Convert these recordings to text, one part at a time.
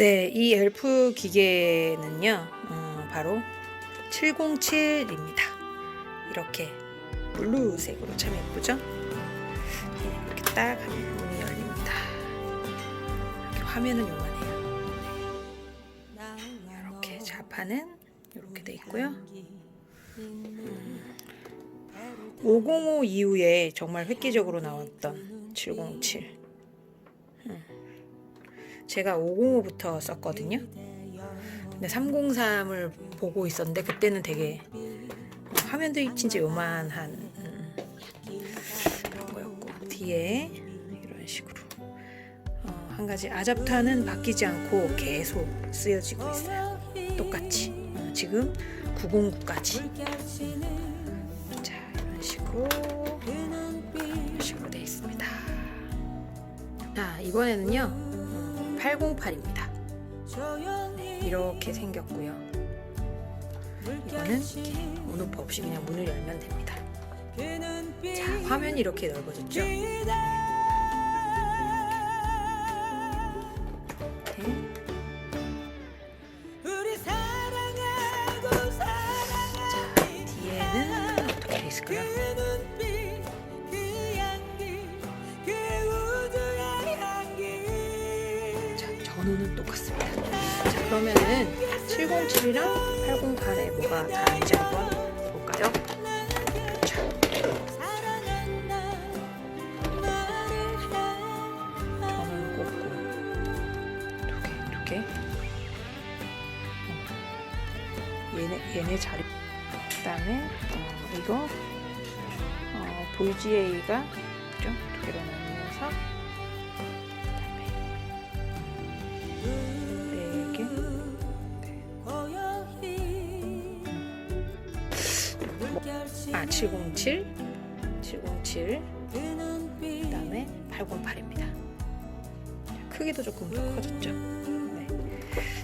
네, 이 엘프 기계는요, 음, 바로 707입니다. 이렇게 블루색으로 참 예쁘죠? 네, 이렇게 딱 하면 문이 열립니다. 이렇게 화면은 요만해요. 네. 이렇게 좌판은 이렇게 돼 있고요. 505 이후에 정말 획기적으로 나왔던 707. 음. 제가 505부터 썼거든요. 근데 303을 보고 있었는데 그때는 되게 화면도 진짜 요만한 음, 그런 거였고 뒤에 이런 식으로 어, 한 가지 아잡타는 바뀌지 않고 계속 쓰여지고 있어요. 똑같이 어, 지금 909까지 자 이런 식으로 이런 식으로 되어 있습니다. 자 이번에는요 음, 808입니다. 이렇게 생겼고요. 이거는 온오프 없이 그냥 문을 열면 됩니다. 자 화면이 이렇게 넓어졌죠? 자, 그러면은 707이랑 808에 뭐가 다른지 한번 볼까요? 자, 전원 꽂고 두 개, 두 개. 어, 얘네, 얘네 자리. 그 다음에 어, 이거 어, VGA가 그죠? 두 개로 나누면서 네 707, 707, 그 다음에 808입니다. 크기도 조금 더 커졌죠. 네.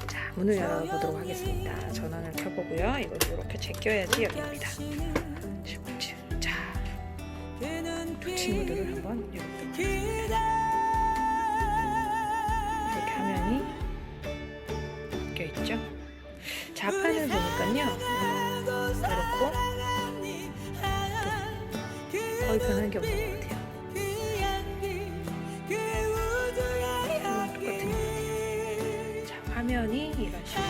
자, 문을 열어보도록 하겠습니다. 전원을 켜보고요. 이걸 이렇게 제껴야지 열립니다. 707. 자, 두 친구들을 한번 열어보도록 하겠습니다. 자, 화면이 이런 식으로.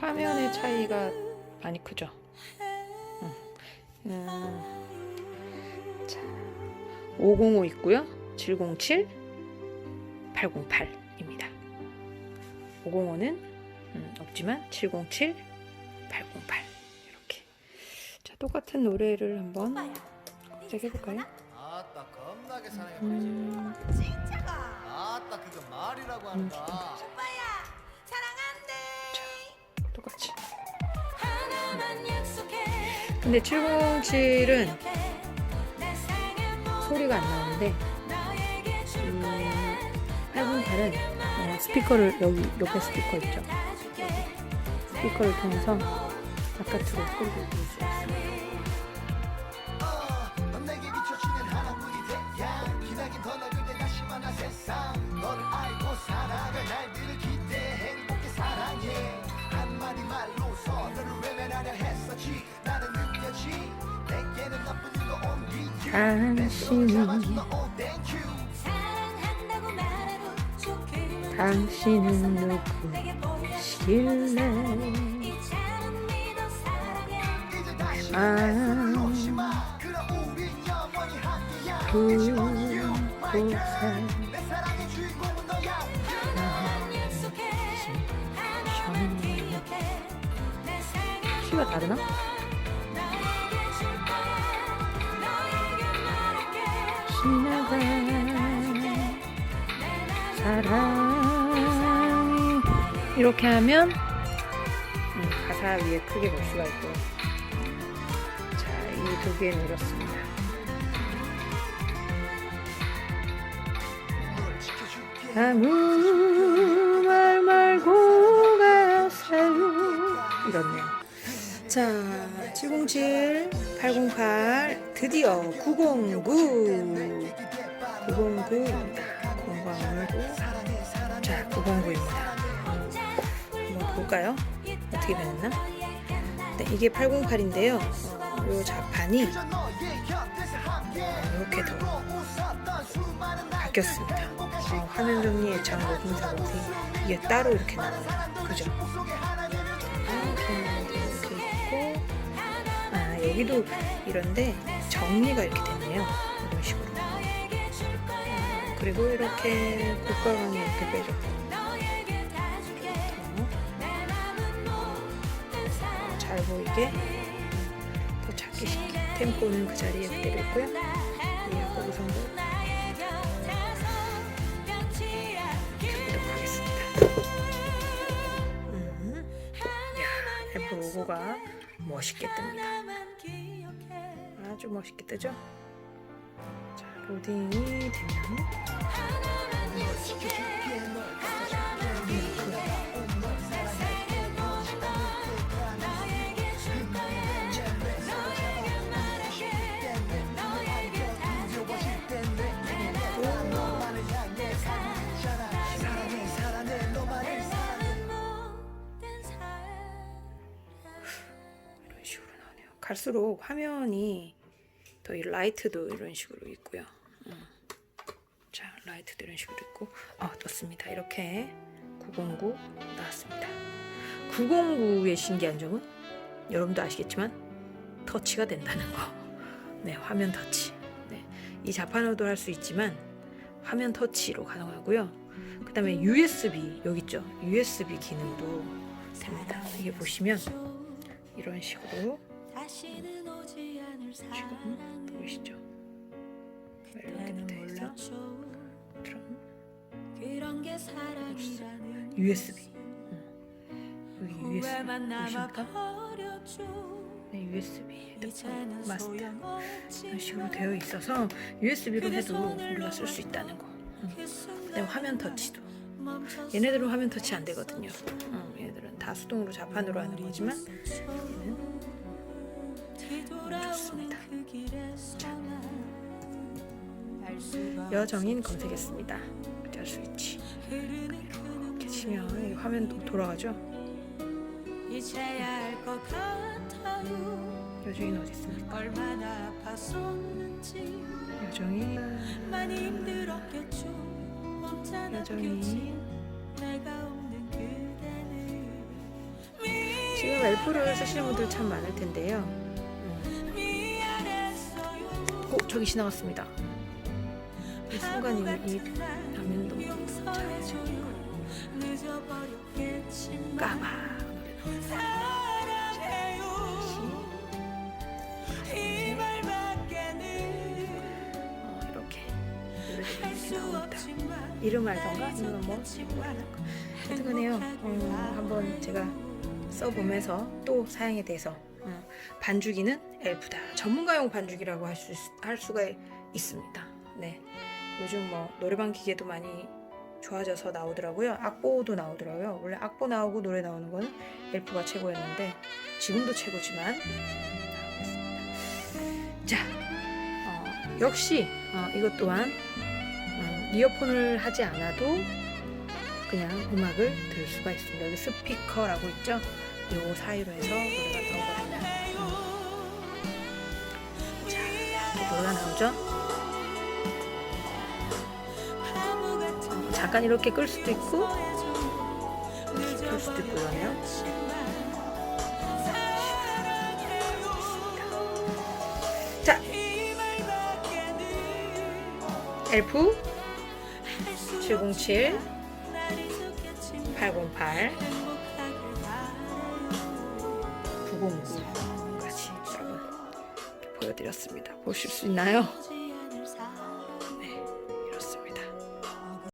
화면의 차이가 많이 크죠? 음. 음. 자, 505 있고요. 707, 808입니다. 505는 음, 없지만 707, 808 이렇게. 자, 똑같은 노래를 한번 시작해볼까요? 아따 겁나게 사랑해 보이지 음, 진짜가 아따 그거 말이라고 한다 오빠야 사랑한대 똑같이. 하나만 약속해 근데 707은 내 생에 소리가 안 나오는데 음, 거야 808은 어, 스피커를 여기 옆에 스피커 있죠? 스피커를 통해서 바깥으로 소리를 들을 수 있어요. 옮기지 당신은 당신은 다시 아, 키가 다르나? 지나가 사랑이 이렇게 하면 음, 가사 위에 크게 볼 수가 있고 자, 이 두 개 늘었습니다. 아무 말 말고 가세요. 이렇네요. 자, 707, 808, 드디어 909. 909입니다. 909. 자, 909입니다. 볼까요? 어떻게 변했나? 네, 이게 808인데요. 어, 요 자판이 이렇게 더 바뀌었습니다. 어, 화면 정리 녹음사 모드 이게 따로 이렇게 나와요. 그죠? 이렇게 있고 아 여기도 이런데 정리가 이렇게 됐네요. 이런 식으로. 그리고 이렇게 국가관이 이렇게 빼졌고 잘 보이게 더 작게 시키 템포는 그 자리에 그대로 있고요. 이 아까 우선도 해보도록 하겠습니다. 음. 야, 애플 로고가 멋있게 뜹니다. 아주 멋있게 뜨죠? 자, 로딩이 되면 이런 갈수록 화면이 더 이 라이트도 이런 식으로 있고요. 음. 자, 라이트도 이런 식으로 있고, 아 떴습니다. 이렇게 909 나왔습니다. 909의 신기한 점은 여러분도 아시겠지만 터치가 된다는 거. 네, 화면 터치. 네, 이 자판으로도 할 수 있지만 화면 터치로 가능하고요. 그 다음에 USB 여기 있죠. USB 기능도 됩니다. 이게 보시면 이런 식으로 지금 보이시죠? 이렇게 돼 있어. 그럼 USB. 응. 여기 USB 보이십니까? 네, USB 헤드폰 마스터 이런 식으로 되어 있어서 USB로 해도 우리가 쓸 수 있다는 거. 응. 그다음에 화면 터치도. 얘네들은 화면 터치 안 되거든요. 응, 얘네들은 다 수동으로 자판으로 하는 거지만 좋습니다. 여정인 검색했습니다. 짤 스위치. 이렇게 치면 이 화면도 돌아가죠. 여정인 어디 있습니까? 여정인 여정인 지금 엘프를 쓰시는 분들 참 많을 텐데요. 저기 지나갔습니다. 이 순간 이, 늦어버렸겠지만 까마. 어, 이렇게 이름 알던가 아니면 뭐 하여튼간에요. 어, 한번 제가 써보면서 또 사양에 대해서 어, 반주기는 엘프다. 전문가용 반주기라고 할, 수, 할 수가 있습니다. 네. 요즘 뭐 노래방 기계도 많이 좋아져서 나오더라고요. 악보도 나오더라고요. 원래 악보 나오고 노래 나오는 거는 엘프가 최고였는데 지금도 최고지만 자 어, 역시 어, 이것 또한 어, 이어폰을 하지 않아도 그냥 음악을 들을 수가 있습니다. 여기 스피커라고 있죠? 요 사이로 해서 노래가 이렇게 노래가 나오죠? 바보 같은 어, 잠깐 이렇게 끌 수도 있고 끌 수도 있고 그러네요. 자, 엘프 할수707 없지만 날 잊었겠지만 808 행복하길 바라요 909 같이 여러분 이렇게 보여드렸습니다. 보실 수 있나요?